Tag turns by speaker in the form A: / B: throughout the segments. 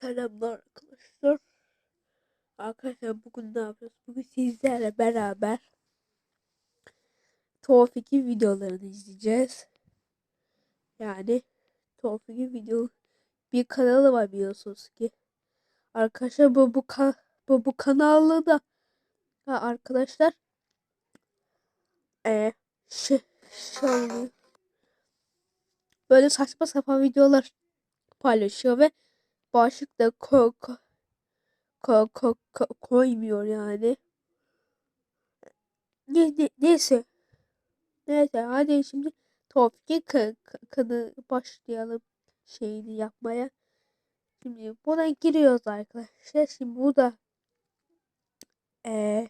A: Selamlar arkadaşlar. Arkadaşlar bugün ne yapıyoruz? Bugün sizlerle beraber Tevfik'in videolarını izleyeceğiz. Yani Tevfik'in video bir kanalı var biliyorsunuz ki. Arkadaşlar bu bu bu bu kanalı da ha, arkadaşlar e şey, şey böyle saçma sapan videolar paylaşıyor ve başlıkta ko ko ko ko ko- koymuyor yani. Ne, ne, neyse. Neyse hadi şimdi ka- kanı başlayalım şeyini yapmaya. Şimdi buna giriyoruz arkadaşlar. Şimdi bu da eee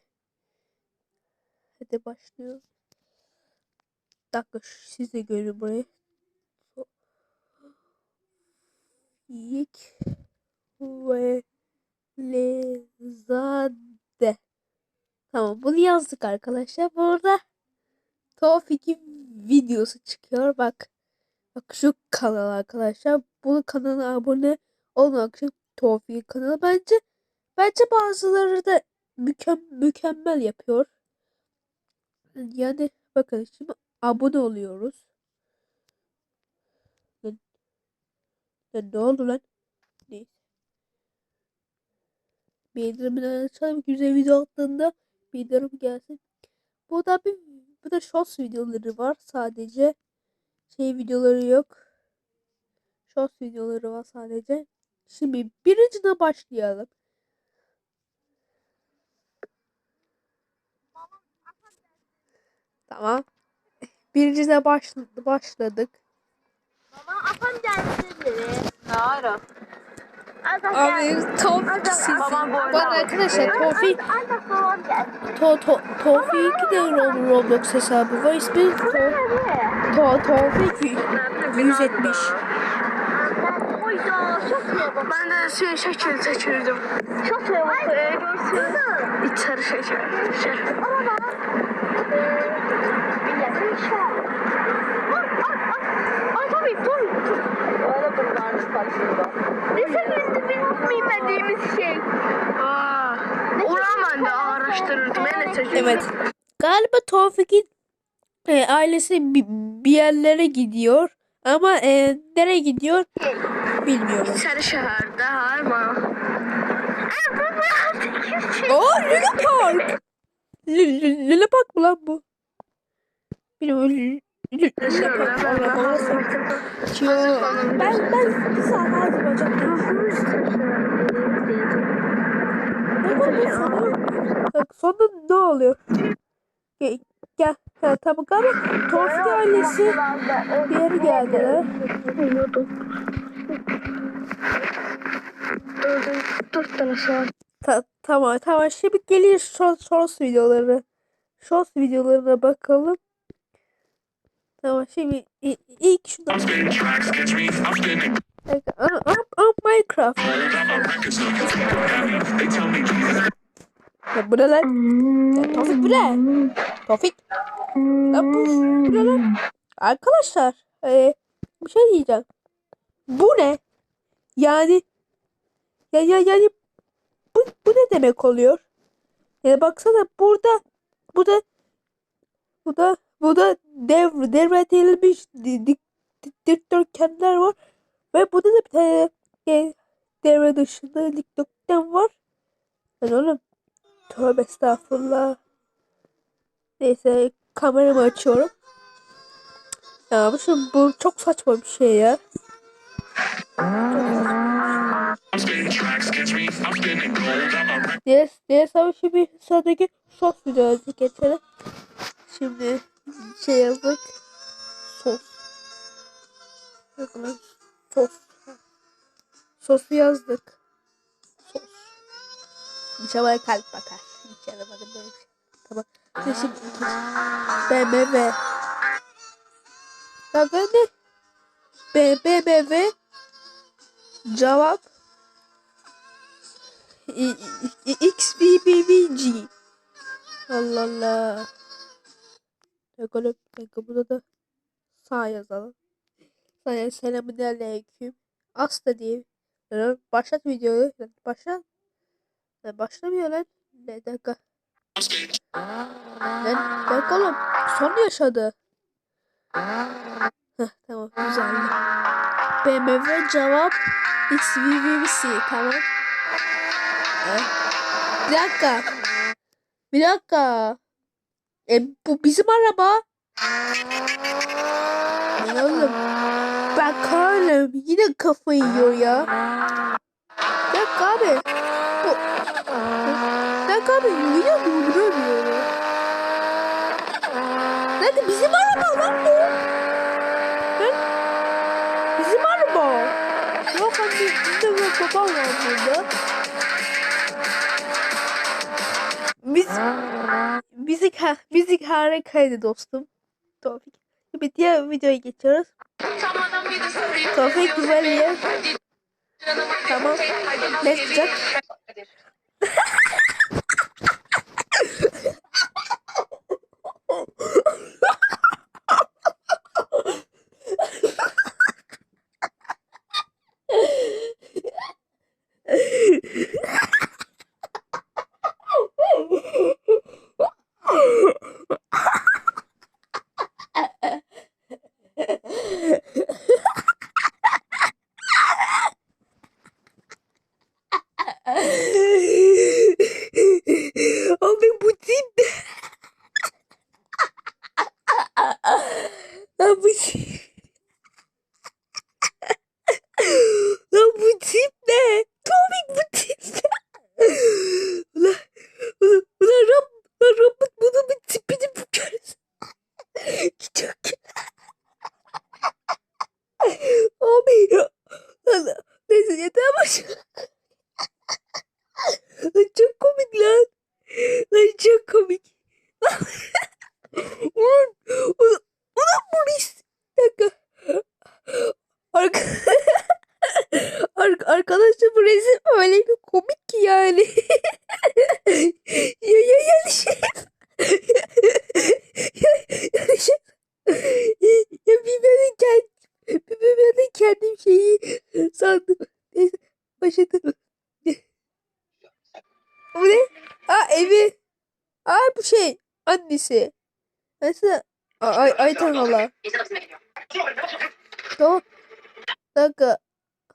A: hadi başlıyoruz. Bir dakika siz de görün burayı. İlk ve Lezade. Tamam bunu yazdık arkadaşlar. Burada Tevfik'in videosu çıkıyor. Bak. Bak şu kanal arkadaşlar. Bu kanala abone olmak için Tevfik'in kanalı. Bence bence bazıları da mükem mükemmel yapıyor. Yani bakın şimdi abone oluyoruz. Lan ne oldu lan? Neyse. Bildirimleri açalım. Güzel video attığında bildirim gelsin. Bu da bir bu da shorts videoları var sadece. Şey videoları yok. Shorts videoları var sadece. Şimdi birincine başlayalım. Tamam. Birincine başladı, başladık.
B: Baba afam geldi.
C: Ne ara?
A: Abi Tofik siz.
C: Babam bu arada
A: Bana
C: aldı.
A: arkadaşlar Tofik. To to Tofik de Ro- Roblox hesabı var. İsmi To To Tofik 170.
B: Ben
C: de şey şeker seçirdim.
B: Çok. Ee, görsün.
C: Bir sarı şeker.
B: Ama bak. Bir yakın an. Ay ay ay. Ay tabii
C: bunlar karşımda.
B: Lisede bizim bilmediğimiz şey.
C: Aa, Ulan ben de araştırırdım. Ben de.
A: Evet. Galiba Tofik'in e, ailesi bi- bir yerlere gidiyor. Ama e, nereye gidiyor bilmiyorum.
C: Sarı şehirde har mı?
A: Oo Luna Park. Luna Park mı lan bu? Bilmiyorum. Ben ben bir saat. Ne oluyor? Bak sonra ne oluyor? Gel, gel. Ha, tamam galiba Tofik ailesi bir yere geldiler.
C: Dört tane an.
A: Ta- tamam tamam şimdi geliyor short, shorts videoları. Shorts videolarına bakalım. Tamam şimdi ilk şuna
D: I'm. I'm
A: aa, Minecraft. Ya bu ne lan? Ya, Tofik bu ne? Tofik. Lan bu, bu ne lan? Arkadaşlar e, bir şey diyeceğim. Bu ne? Yani ya, ya yani bu, bu ne demek oluyor? Yani baksana burada burada burada burada dev devredilmiş di- di- di- dikdörtgenler var ve burada da bir tane e, devre dışında dikdörtgen var. Ben oğlum tövbe estağfurullah. Neyse kameramı açıyorum. Ya bu, şu- bu çok saçma bir şey ya. Diğer, diğer savaşı bir sıradaki sos videosu geçelim. Şimdi şey yazdık. Sos. Bakın sos. Sosu yazdık. Sos. İnşallah kalp bakar. Hiç yaramadı böyle bir şey. Tamam. Şimdi, şimdi BMW. Bakın ne? BMW cevap XBBVG. Allah Allah. Bakalım. Bakın burada da sağ yazalım. Sağ selamun aleyküm. Asla diye Başlat videoyu. Başla. Lan başlamıyor lan. Ne dakika. Lan oğlum. Son yaşadı. Heh, tamam güzeldi. BMW cevap XVVC tamam. Heh. Bir dakika. Bir dakika. E bu bizim araba. Lan oğlum. Bak oğlum yine kafayı yiyor ya. Bir dakika abi. Bu. Bir dakika abi yine durduramıyorum. Nerede bizim araba lan bu? Lan bizim araba. Yok hani bizde bir babam var burada. Biz müzik ha, müzik harikaydı dostum. Tofik. Şimdi diğer videoya geçiyoruz. Tofik güzel Tamam. Ne çıkacak? Abi bu tip. Lan bu tip ne? Tomik bu tip ne? Ulan, ulan, ulan Rab, ulan Rabbit bunun bir tipini bir görsün. Çok Abi ya. Lan, neyse yeter başına. Lan çok komik lan. Lan çok komik. ulan, ulan, ulan Boris. Bir dakika. Arka... Ar- arkadaşlar bu resim öyle bir komik ki yani. ya ya ya şey. ya, ya şey. Ya bir benim kendim, bir benim kendim şeyi sandım. Neyse başladım. Bu ne? Aa evi. Aa bu şey. Annesi. Nasıl? Aa, Ay, Ayten hala. Tamam. Dakika.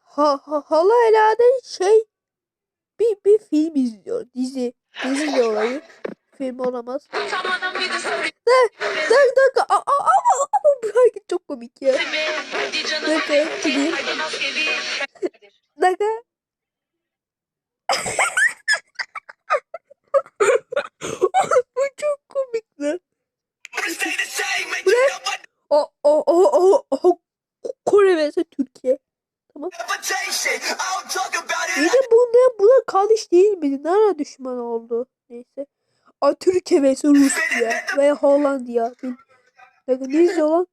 A: Ha, ha, hala herhalde şey bir, bir film izliyor. Dizi. Dizi de olabilir. Film olamaz. Ne? Bir. Aa, aa, ama, ama bu hareket çok komik ya. Dakika. Dakika. Bu çok komik lan. Bu ne? O, o, o, o, o, Kore vs Türkiye. İyi de bunlar buna kardeş değil miydi? Nerede düşman oldu? Neyse. Aa, Türkiye vs Rusya ve Hollanda. Bil- Bakın ne izliyor lan?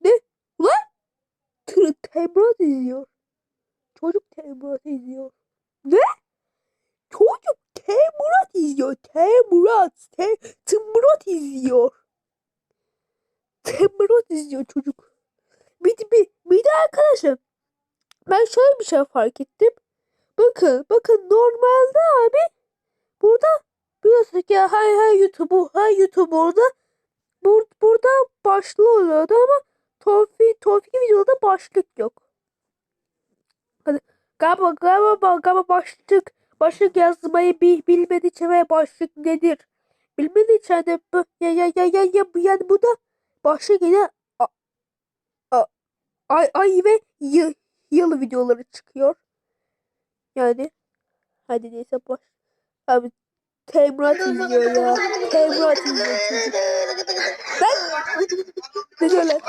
A: Ne? Ulan? Tır Temrat izliyor. Çocuk Temrat izliyor. Ne? Çocuk Temrat izliyor. Temrat. Te Temrat izliyor. Temrat izliyor çocuk. Bir, bir, bir de arkadaşlar ben şöyle bir şey fark ettim. Bakın bakın normalde abi burada biliyorsunuz ki hay hay YouTube hay YouTube orada bur, burada başlığı oluyordu ama Tofik Tofik videoda başlık yok. Hadi galiba galiba galiba başlık başlık yazmayı bil, bilmediği için ve başlık nedir? Bilmediği için de bu ya ya ya ya ya bu yani bu da başlık yine a- a- ay ay ve yıl, yıl videoları çıkıyor. Yani hadi neyse boş. Abi Temrat izliyor ya. Temrat izliyor çocuk. Ben ne diyor lan?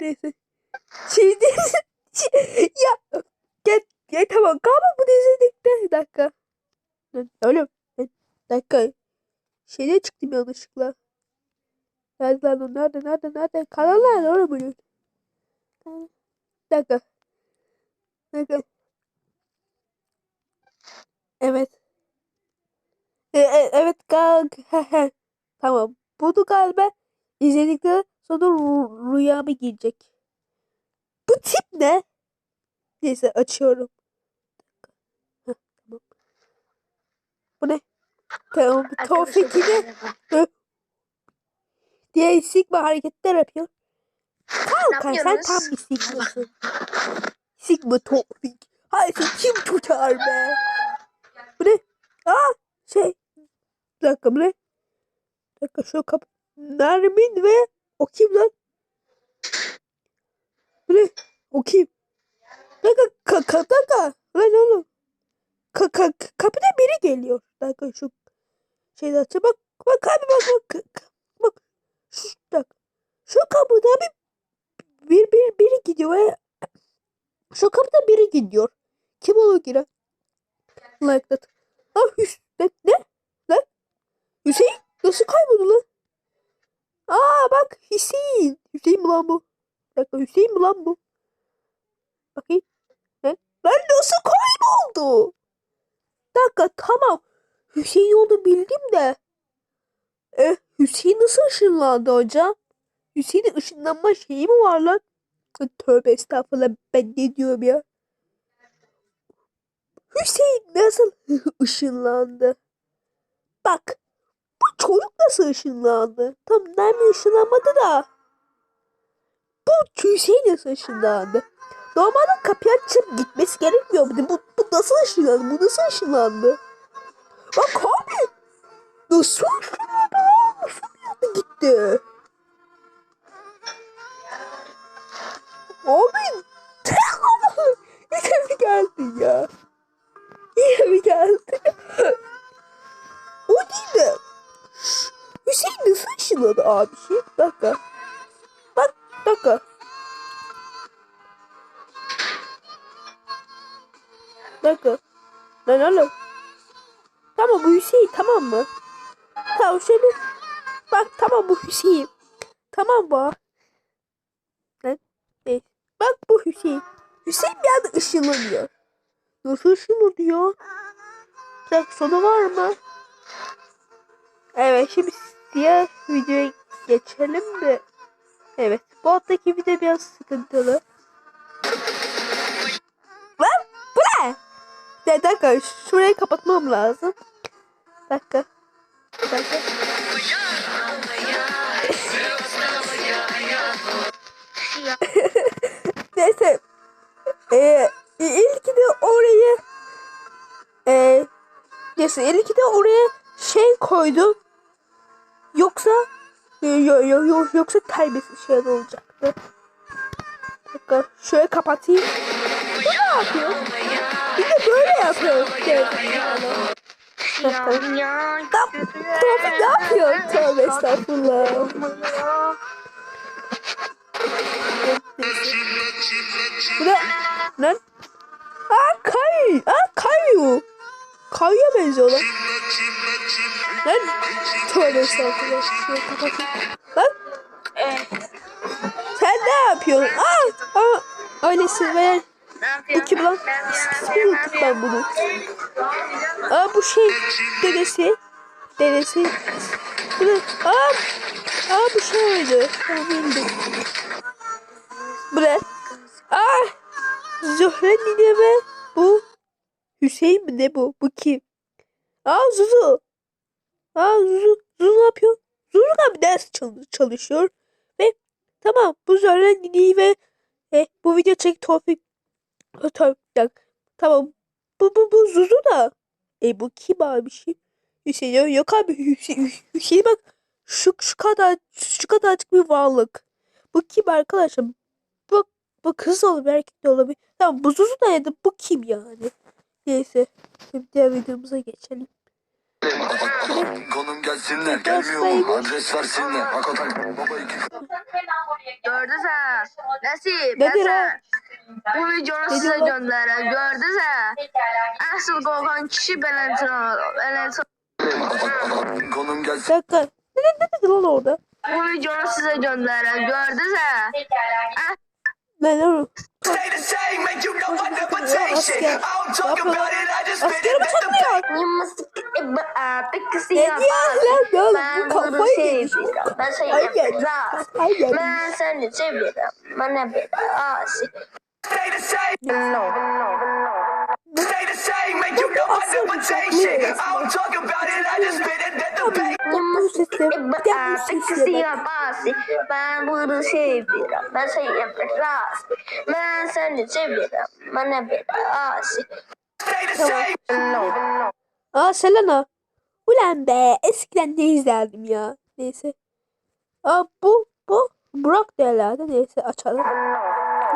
A: Neyse. Şimdi ya gel gel tamam galiba bu izledik de bir dakika. Oğlum bir dakika. Şeyde çıktım yanlışlıkla. Nerede lan? Nerede nerede nerede? Kanal nerede oğlum bunun? Bir dakika. Bir dakika. Evet. E, e, evet kalk. tamam. Bunu galiba izledikten sonra rüyama girecek. Bu tip ne? Neyse açıyorum. Bu ne? Tamam. Tofik yine diye sigma hareketler yapıyor. Kalkar sen tam bir sigmasın. Sigma Tofik. Hayır kim tutar be? Bu ne? Aa şey. Bir dakika bu ne? Bir dakika şu kapı. Nermin ve o kim lan? Bu ne? O kim? Dakika ka ka dakika. Lan oğlum. Ka ka ka- kapıda biri geliyor. Dakika şu şeyden açı bak. Bak abi bak bak. Bak. Şu, bak. şu kapıda bir bir bir biri gidiyor ve şu kapıda biri gidiyor. Kim olur ki lan? Like that. Ha Hüs ne? Ne? Lan? Hüseyin nasıl kayboldu lan? Aa bak Hüseyin. Hüseyin mi lan bu? Bir dakika Hüseyin mi lan bu? Bakayım. Lan, lan nasıl kayboldu? Dakika tamam. Hüseyin olduğunu bildim de. E, Hüseyin nasıl ışınlandı hocam? Hüseyin'in ışınlanma şeyi mi var lan? Tövbe estağfurullah ben ne diyorum ya? Hüseyin nasıl ışınlandı? Bak bu çocuk nasıl ışınlandı? Tam Nermin ışınlanmadı da. Bu Hüseyin nasıl ışınlandı? Normalde kapıyı açıp gitmesi gerekmiyor mu? Bu, bu nasıl ışınlandı? Bu nasıl ışınlandı? Bak abi. Nasıl ışınlandı? Nasıl anda gitti? Abi. Yine mi geldin ya? Yine mi geldin? o değil de. Hüseyin nasıl ışınladı abi? Nasıl ışınlanıyor? Bak sonu var mı? Evet şimdi diğer videoya geçelim de. Evet bu alttaki video biraz sıkıntılı. Lan bu ne? Bir dakika şurayı kapatmam lazım. Bir dakika. Bir dakika. Neyse. Ee, ilk de orayı ee, neyse ilk de oraya şey koydum. Yoksa yo, yo, yo, yoksa terbiyesiz şeyler olacaktı. Dakika şöyle kapatayım. Bu ne yapıyor? Bir de böyle yapıyor. Tevfik ne yapıyor? Tövbe estağfurullah. Bu ne? Lan? Aa kay. Aa kayu. Kayuya benziyor lan. Lan. Tövbe estağfurullah. Şurayı kapatayım. Lan. Sen ne yapıyorsun? Aa. Aa. Öylesi ver. Bu kim lan? İsmini unuttum ben bunu. Aa bu şey. Dedesi. Dedesi. Bu ne? Aa. Aa bu şey oydu. Bildim. Bu ne? Aa. Zöhre nine mi? Bu. Hüseyin mi ne bu? Bu kim? Aa Zuzu. Aa Zuzu. Zuzu ne yapıyor? Zuzu abi ders çal- çalışıyor. Ve tamam bu Zöhre nineyi ve e, bu video çek Tofik. Tofik. Tamam. Bu bu bu Zuzu da. E bu kim abi şey? Hüseyin yok, yok abi Hüseyin, Hüseyin bak şu şu kadar şu kadarcık bir varlık. Bu kim arkadaşlar? Bu kız olabilir erkek de olabilir. Tamam bu Zuzu da ya da bu kim yani? Neyse. Şimdi diğer videomuza geçelim.
B: Konum gelsinler gelmiyor mu? Adres versinler. Hakikaten baba iki
C: Gördünüz ha. Nasip.
A: Nedir
C: Hasan. Bu videonu
A: Nedir
C: size gönderen gördünüz ha. Asıl korkan kişi Belentin Belentin.
B: Konum gelsin.
A: dakika. Ne, ne, ne dedi lan orada?
C: Bu videonu size gönderen gördünüz ha.
E: Know my
A: Asker.
E: reputation. I don't talk
A: Yapıyor.
E: about it, I just spit
A: Askere
E: it,
A: mi?
C: Peki
A: Ne diyor lan?
C: Ben
A: kafayı
C: yapıyorum. Ben.
A: Kafayı yemiş.
C: Ben seni seviyorum. Bana bir
B: same.
C: No.
B: Make you know I never take shit. I don't talk about it. I just spit
C: yapası. Ben bunu şey yapıyorum. Ben şey yapacağım. Ben seni seviyorum. Bana bir. No.
A: Aa Selena. Ulan be eskiden ne izlerdim ya. Neyse. Aa bu bu Burak da herhalde. Neyse açalım.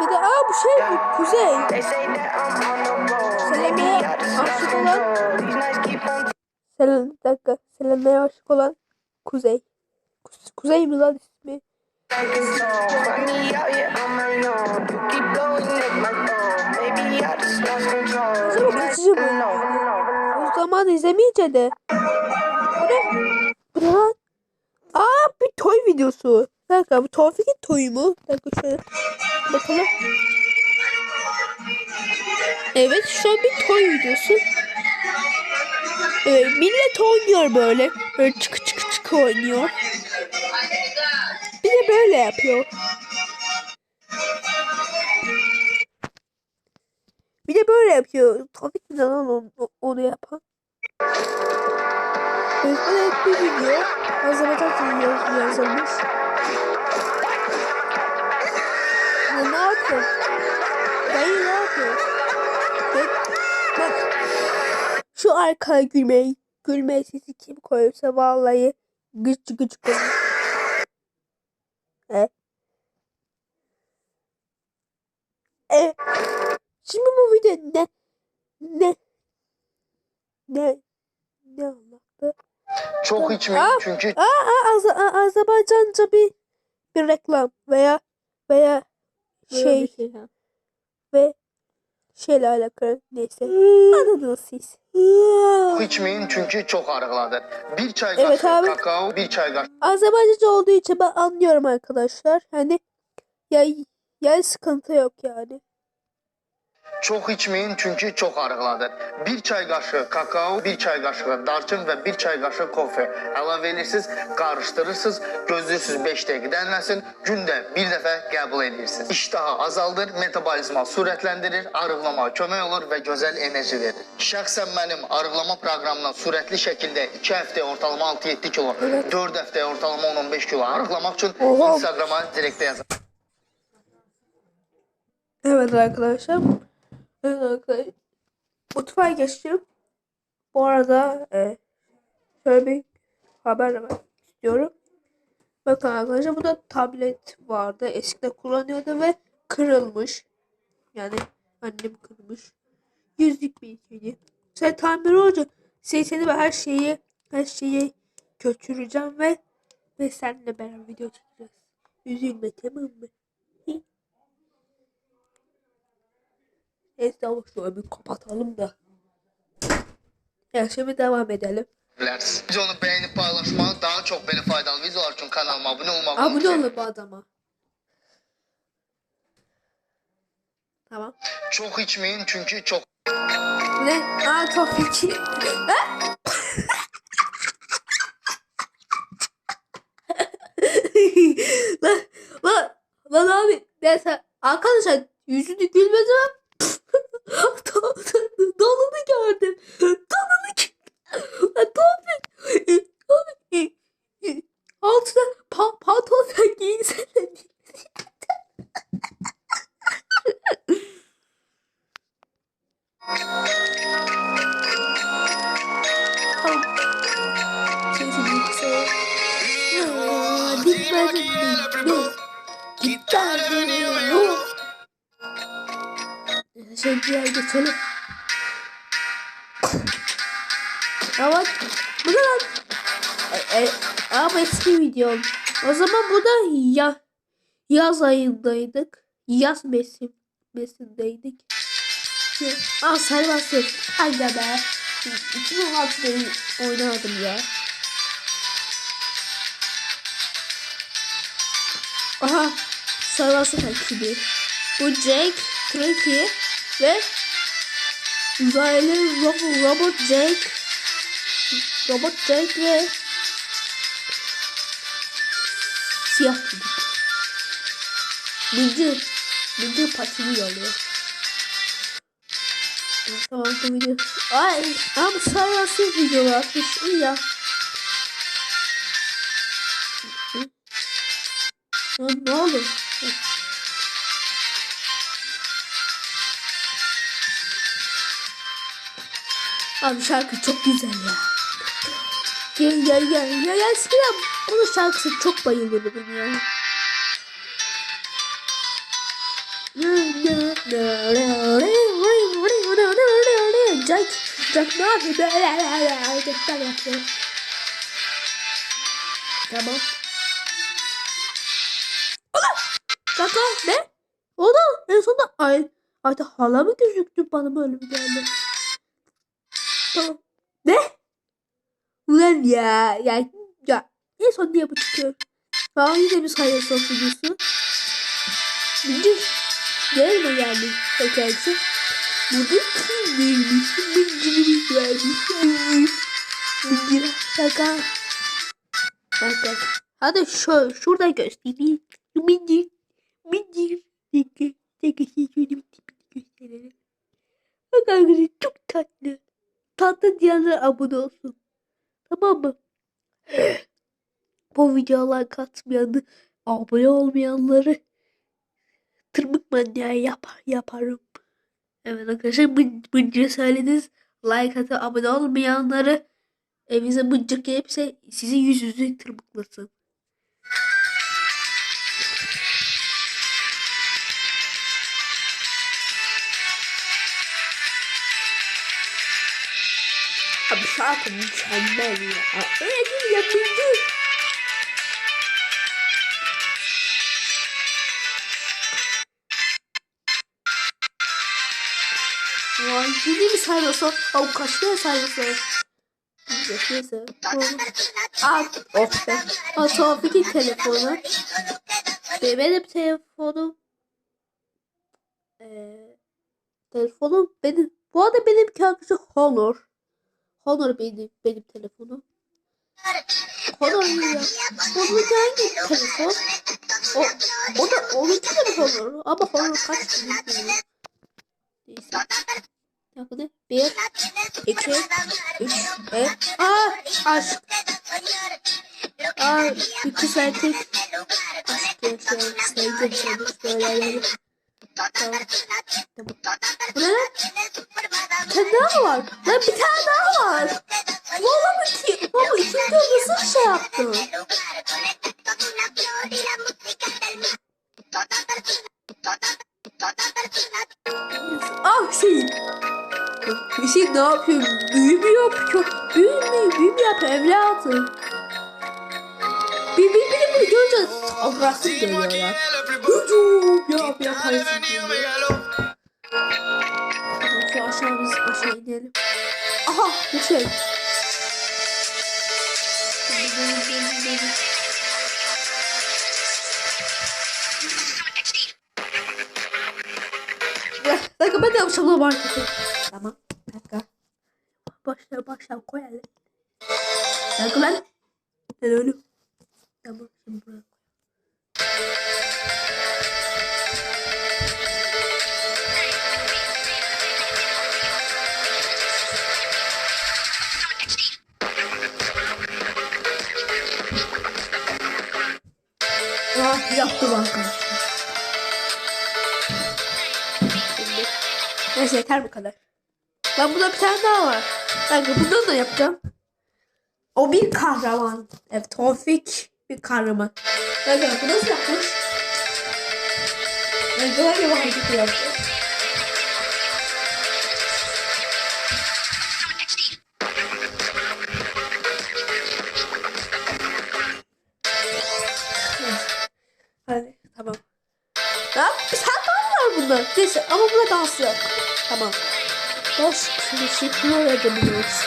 A: Bir de aa bu şey bu Kuzey. Aşık olan bir dakika. Selena'ya aşık olan Kuzey. Ku- Kuzey mi lan ismi?
B: taking song. Find me out here on my own. You keep blowing up my phone. Maybe I just lost control.
A: Acaba
B: These nights-
A: kaçıcı bu? O zaman izlemeyince de. Bu ne? Bu ne lan? Aa bir toy videosu. Bir dakika bu Tevfik'in toyu mu? Bir dakika şöyle bakalım. Evet şu an bir toy videosu. Evet millet oynuyor böyle. Böyle çıkı çıkı çıkı oynuyor. Bir de böyle yapıyor. Bir de böyle yapıyor. Ki de lan onu, onu yapan. Özden et bir video. Azerbaycan yaz, yazılmış. Ya ne yapıyor? Dayı ne yapıyor? Şu arkaya gülmeyi, gülme sesi kim koyarsa vallahi gıç gıç koyar. E. E. Şimdi bu video ne ne ne ne anlattı?
E: Çok içmeyin
A: Aa,
E: çünkü
A: Aa, aa Az A- Azerbaycanca bir bir reklam veya veya şey ve şeyle alakalı neyse anladınız siz.
E: çok içmeyin çünkü çok arıqladır. Bir çay
A: Evet
E: kaşığı
A: abi.
E: kakao, bir çay kaşığı
A: Azerbaycanca olduğu için ben anlıyorum arkadaşlar. Hani ya yani sıkıntı yok yani.
E: Çok içmeyin çünkü çok arıqladır. Bir çay kaşığı kakao, bir çay kaşığı darçın ve bir çay kaşığı kofe əlavə edirsiniz, qarışdırırsınız, gözləyirsiniz 5 dəqiqə dənləsin, gündə bir dəfə qəbul edirsiniz. İştaha azaldır, metabolizma sürətləndirir, arıqlama kömək olur və gözəl enerji verir. Şəxsən mənim arıqlama proqramına sürətli şəkildə 2 həftəyə ortalama 6-7 kilo, 4 həftəyə ortalama 10-15 kilo arıqlamaq üçün. Instagrama direktə yazın.
A: Evet arkadaşlar. Evet arkadaşlar. Mutfağa geçtim. Bu arada e, şöyle bir haber vermek istiyorum. Bakın arkadaşlar bu da tablet vardı. Eskiden kullanıyordu ve kırılmış. Yani annem kırmış. Yüzlük bir ikili. Sen tamir olunca sen seni ve her şeyi her şeyi götüreceğim ve ve seninle beraber video çekeceğiz. Üzülme tamam mı? Neyse ama şöyle bir kapatalım da. Ya şimdi devam edelim.
E: Videonu bəyənib paylaşmağı, daha çox belə faydalı videolar üçün kanalıma abunə olmağı
A: Abone olun bu adama. Tamam.
E: Çox içməyin çünki çox
A: Ne? Aa Tofik. lan, lan, lan abi. Neyse arkadaşlar yüzünü gülmedi mi? Donunu gördüm. Donunu Tofik. Tofik. Altına pa pantolon sen giyinsene. Tamam. Sesi Şimdi diğer geçelim. Evet. Bu ne lan? E, e, ama eski videom. O zaman bu da ya, yaz ayındaydık. Yaz mevsim, mevsimdeydik. Aa Servası. Aga be. 2016'da oynardım ya. Aha. Servası takibi. Bu Jake, Tricky ve uzaylı robot, robot Jake Robot Jack ve siyah çocuk. Bıncır. Bıncır patini yalıyor. Tamam bu video. Ay ama sayası videolar atmış. İyi ya. Abi şarkı çok güzel ya. Gel gel gel. Ya eskiden onun şarkısı çok bayılırdım ya. Jack, Jack ne yapıyor? Hareketler yapıyor. Tamam. Ulan! Kaka ne? O da en sonunda ay, artık hala mı gözüktü bana böyle bir geldi. Ne? Ulan ya. Ya, ya. En son niye bu çıkıyor? Tamam yine bir hayır son videosu. Bildi. Nereye geldi? Tekersi. Burada kim değilmiş? Bildiğimiz vermiş. Bildiğin. Şaka. Şaka. Hadi şu, şurada göstereyim. Bildiğin. Bildiğin. Tek tek şey şöyle bir tipini gösterelim. Bak arkadaşlar çok tatlı. Tatlı diyenler abone olsun. Tamam mı? Bu videolar katmayanı, abone olmayanları tırmık manyağı yapar, yaparım. Evet arkadaşlar mıncır söylediniz. Like atıp abone olmayanları evinize mıncır gelipse sizin yüzünüzü tırmıklasın. Şarkı mükemmel ya. Öyle değil ya mıncır. Vay yeni bir sayfası. Abi kaç tane sayfası? Neyse. Aa, oh be. Tevfik'in telefonu. Be- Benim telefonum. Ee, telefonum benim. Bu arada benim arkadaşı Honor. Honor benim, benim telefonum. Honor ya. Honor hangi telefon? O, o da mi Honor? Ama Honor kaç bilmiyorum. Neyse. Yakını. Bir, iki, üç, dört. Aa, aşk. Aa, iki saatlik aşk yaşayan, sevgi yaşayan söyleyelim. Tamam. Tamam. Bu ne lan? Bir tane daha var. Lan bir tane daha var. Valla bu iki, baba ikinci nasıl şey yaptı? Ah şey. Hüseyin ne yapıyor? Büyü mü yapıyor? Büyü mü? Büyü mü yapıyor evlatım? Bir bir bir bunu görünce saldırası geliyor ya. Hücum yap diyor. Tamam, Şu aşağı biz aşağı inelim. Aha bir şey. Dakika ben de yapacağım marketi. Tamam. Dakika. Başla başla koyalım. Dakika lan. Ben öyle. Tamam şimdi buraya. Ah arkadaşlar. Şimdi. Neyse yeter bu kadar. Ben burada bir tane daha var. Kanka bundan da yapacağım. O bir kahraman. Evet Tofik bir kahraman. Kanka bu nasıl yapmış? Ben böyle bir hareket yaptım. Hadi tamam. Ya bir tane daha var bunda. Neyse ama buna dans yok. Tamam. Boş teşekkür edebiliriz.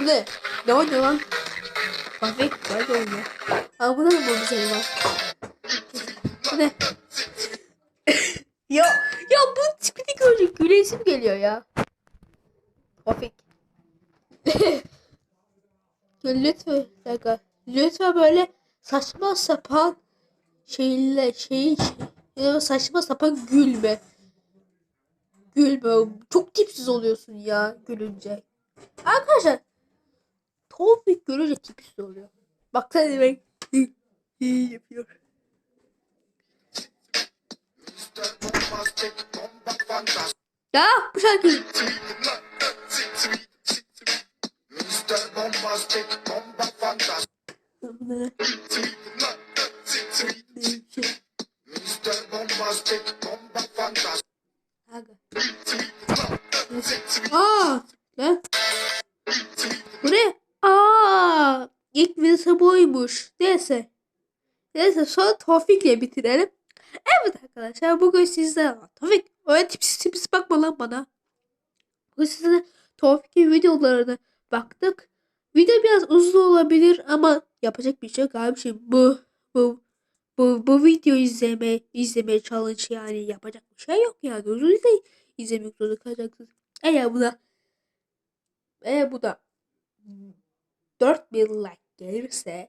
A: Bu ne? Ne oynuyor lan? Var da oynuyor. Aa buna da mı güzel? Bu ne? ya ya bu tipini görecek gülesim geliyor ya. Bafek. lütfen dakika. Lütfen böyle saçma sapan şeyle şey, şey saçma sapan gülme. Gülme. Çok tipsiz oluyorsun ya gülünce. Arkadaşlar Topik görünce tipsiz oluyor. Baksana ben yapıyor. Ya bu şarkı. Aa, lan. Bu ne? Aa, ilk videosu buymuş. Neyse. Neyse sonra Tofik'le bitirelim. Evet arkadaşlar bugün sizlerle Tofik öyle tipsiz tipsiz bakma lan bana. Bugün sizlerle Tofik'in videolarına baktık. Video biraz uzun olabilir ama yapacak bir şey yok abiciğim. Bu bu bu bu video izleme izleme challenge yani yapacak bir şey yok. Uzun izleyin. izlemek zorunda kalacaksınız. Eğer buna eğer bu da 4000 like gelirse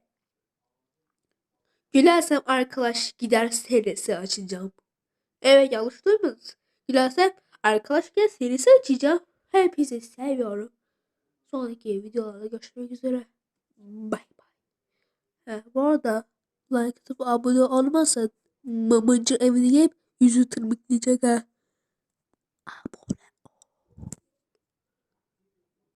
A: Gülersem arkadaş gider serisi açacağım. Evet yanlış duymadınız. Gülersem arkadaş gider serisi açacağım. Hepinizi seviyorum. Sonraki videolarda görüşmek üzere. Bay bay. Ha, bu arada like atıp abone olmazsan mamacı evine gelip yüzü tırmıklayacak ha. Abone